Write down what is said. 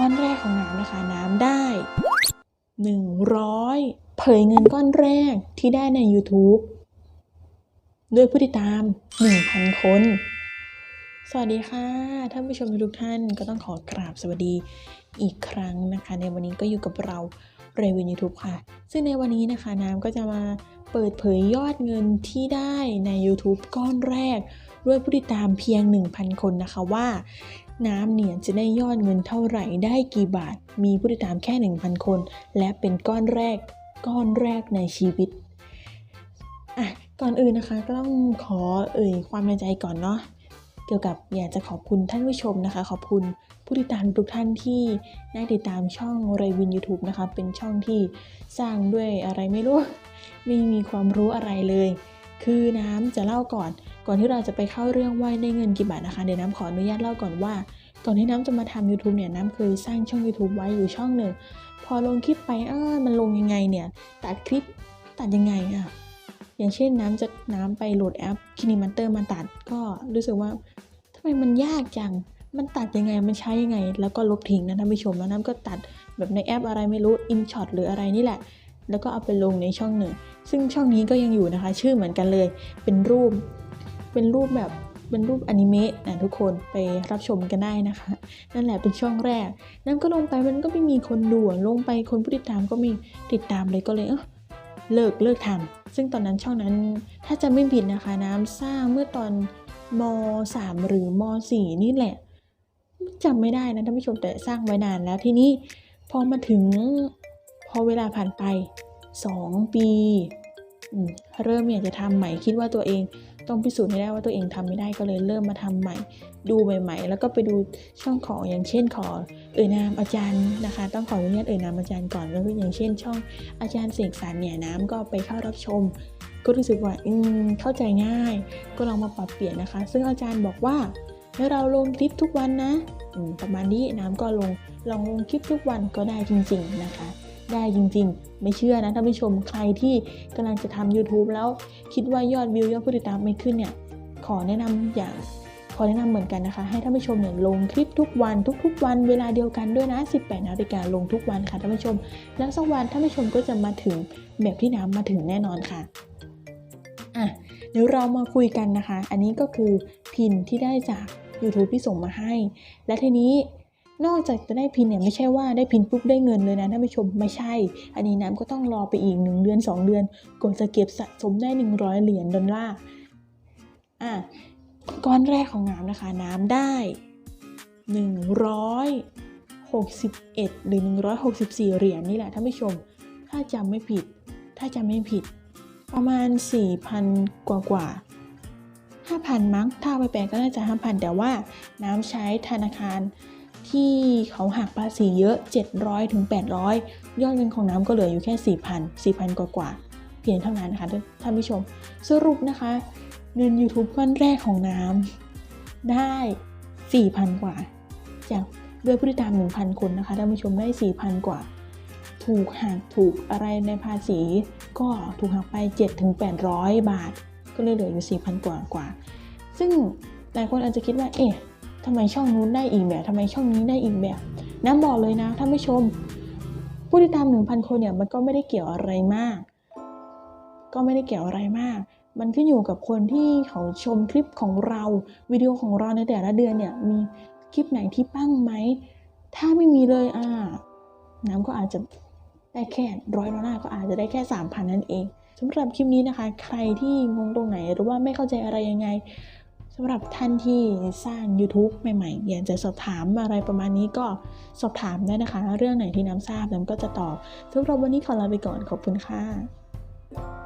ก้อนแรกของน้ำนะคะ น้ำได้ 100 เผยเงินก้อนแรกที่ได้ใน YouTube ด้วยผู้ติดตาม 1,000 คน สวัสดีค่ะ ท่านผู้ชมทุกท่านก็ต้องขอกราบสวัสดีอีกครั้งนะคะ ในวันนี้ก็อยู่กับเราเรวินยูทูบค่ะ ซึ่งในวันนี้นะคะน้ำก็จะมาเปิดเผยยอดเงินที่ได้ใน YouTube ก้อนแรก ด้วยผู้ติดตามเพียง 1,000 คนนะคะว่า น้ำเนี่ยจะได้ยอดเงินเท่าไหร่ได้กี่บาท มีผู้ติดตามแค่ 1,000 คน และเป็นก้อนแรก ก้อนแรกในชีวิตอะก่อนอื่นนะคะก็ต้องขอเอ่ยความในใจก่อนเนาะเกี่ยวกับอยากจะขอบคุณท่านผู้ชมนะคะ ขอบคุณผู้ติดตามทุกท่านที่ได้ติดตามช่องเรวิน YouTube นะคะ เป็นช่องที่สร้างด้วยอะไรไม่รู้ ไม่มีความรู้อะไรเลย คือน้ำจะเล่าก่อน ก่อนที่เราจะไปเข้าเรื่องว่าได้เงินกี่บาทนะคะ เดี๋ยวน้ำขออนุญาตเล่าก่อนว่า ก่อนที่น้ำจะมาทำ YouTube เนี่ยน้ำเคยสร้างช่อง YouTube ไว้อยู่ช่องหนึ่ง พอลงคลิปไปเออมันลงยังไงเนี่ย ตัดคลิปตัดยังไงอะอย่างเช่นน้ำจะน้ำไปโหลดแอป Kinimaster มาตัดก็รู้สึกว่าทำไมมันยากจัง มันตัดยังไง มันใช้ยังไง แล้วก็ลบทิ้งนะท่านผู้ชมแล้วน้ำก็ตัดแบบในแอปอะไรไม่รู้ InShot หรืออะไรนี่แหละแล้วก็เอาไปลงในช่องหนึ่ง ซึ่งช่องนี้ก็ยังอยู่นะคะ ชื่อเหมือนกันเลย เป็นรูป เป็นรูปแบบเป็นรูปอนิเมะนะทุกคนไปรับชมกันได้นะคะ นั่นแหละเป็นช่องแรกน้ำก็ลงไปมันก็ไม่มีคนดูลงไปคนผู้ติดตามก็ไม่ติดตามเลยก็เลยเออเลิกเลิกทำซึ่งตอนนั้นช่องนั้นถ้าจะไม่ผิดนะคะ น้ำสร้างเมื่อตอนม .3 หรือม .4 นี่แหละจำไม่ได้นะท่านผู้ชมแต่สร้างไว้นานแล้วทีนี้พอมาถึงพอเวลาผ่านไป 2 ปี เริ่มอยากจะทำใหม่คิดว่าตัวเอง ต้องพิสูจน์ให้ได้ว่าตัวเองทำไม่ได้ก็เลยเริ่มมาทำใหม่ ดูใหม่ ๆ แล้วก็ไปดูช่องของอย่างเช่นขอเอ่ยนามอาจารย์นะคะ ต้องขออนุญาตเอ่ยนามอาจารย์ก่อนก็คืออย่างเช่น ช่องอาจารย์เสกสรรเนี่ยน้ำก็ไปเข้ารับชม ก็รู้สึกว่าอืมเข้าใจง่าย ก็ลองมาปรับเปลี่ยนนะคะ ซึ่งอาจารย์บอกว่าให้เราลงคลิปทุกวันนะประมาณนี้น้ำก็ลงลองลงคลิปทุกวันก็ได้จริง ๆนะคะ ได้จริง ๆ ไม่เชื่อนะท่านผู้ชมใครที่กำลังจะทำ YouTube แล้วคิดว่ายอดวิวยอดผู้ติดตามไม่ขึ้นเนี่ยขอแนะนำอย่างขอแนะนำเหมือนกันนะคะ ให้ท่านผู้ชมเนี่ยลงคลิปทุกวันทุกๆ วันเวลาเดียวกันด้วยนะ 18นาฬิกาลงทุกวันค่ะท่านผู้ชม แล้วสักวันท่านผู้ชมก็จะมาถึงแบบที่น้ำมาถึงแน่นอนค่ะอะเดี๋ยวเรามาคุยกันนะคะ อันนี้ก็คือพินที่ได้จาก YouTube ที่ส่งมาให้ และทีนี้ นอกจากจะได้พินเนี่ยไม่ใช่ว่าได้พินปุ๊บได้เงินเลยนะท่านผู้ชมไม่ใช่ อันนี้น้ำก็ต้องรอไปอีก 1 เดือน 2 เดือนก่อนจะเก็บสะสมได้ 100 เหรียญดอลลาร์อะก้อนแรกของน้ำนะคะ น้ำได้ 161 หรือ 164 เหรียญนี่แหละท่านผู้ชม ถ้าจำไม่ผิด ถ้าจำไม่ผิด ประมาณ 4,000 กว่ากว่า5,000 มั้ง ถ้าเอาไปแปลก็น่าจะ 5,000 แต่ว่าน้ำใช้ธนาคาร ที่เขาหักภาษีเยอะ 700ถึง800 ยอดเงินของน้ำก็เหลืออยู่แค่ 4,000 4,000 กว่ากว่าเพียงเท่านั้นนะคะท่านผู้ชม สรุปนะคะ เงิน YouTube ก้อนแรกของน้ำได้ 4,000 กว่า จากด้วยผู้ติดตาม 1,000 คนนะคะท่านผู้ชมได้ 4,000 กว่า ถูกหักถูกอะไรในภาษี ก็ถูกหักไป 7-800 บาท ก็เลยเหลืออยู่ 4,000 กว่ากว่า ซึ่งหลายคนอาจจะคิดว่าเอ๊ะ ทำไมช่องนู้นได้อีกแบบทำไมช่องนี้ได้อีกแบบน้ำบอกเลยนะท่านผู้ชม ผู้ติดตาม1,000คนเนี่ยมันก็ไม่ได้เกี่ยวอะไรมาก ก็ไม่ได้เกี่ยวอะไรมาก มันขึ้นอยู่กับคนที่เขาชมคลิปของเราวิดีโอของเราในแต่ละเดือนเนี่ยมีคลิปไหนที่ปั้งไหมถ้าไม่มีเลยอ่าน้ำก็อาจจะได้แค่ร้อยดอลลาร์ก็อาจจะได้แค่ 3,000 นั่นเองสำหรับคลิปนี้นะคะ ใครที่งงตรงไหนหรือว่าไม่เข้าใจอะไรยังไง สำหรับท่านที่สร้าง YouTube ใหม่ๆอยากจะสอบถามอะไรประมาณนี้ก็สอบถามได้นะคะ เรื่องไหนที่น้ำทราบน้ำก็จะตอบสำหรับวันนี้ขอลาไปก่อนขอบคุณค่ะ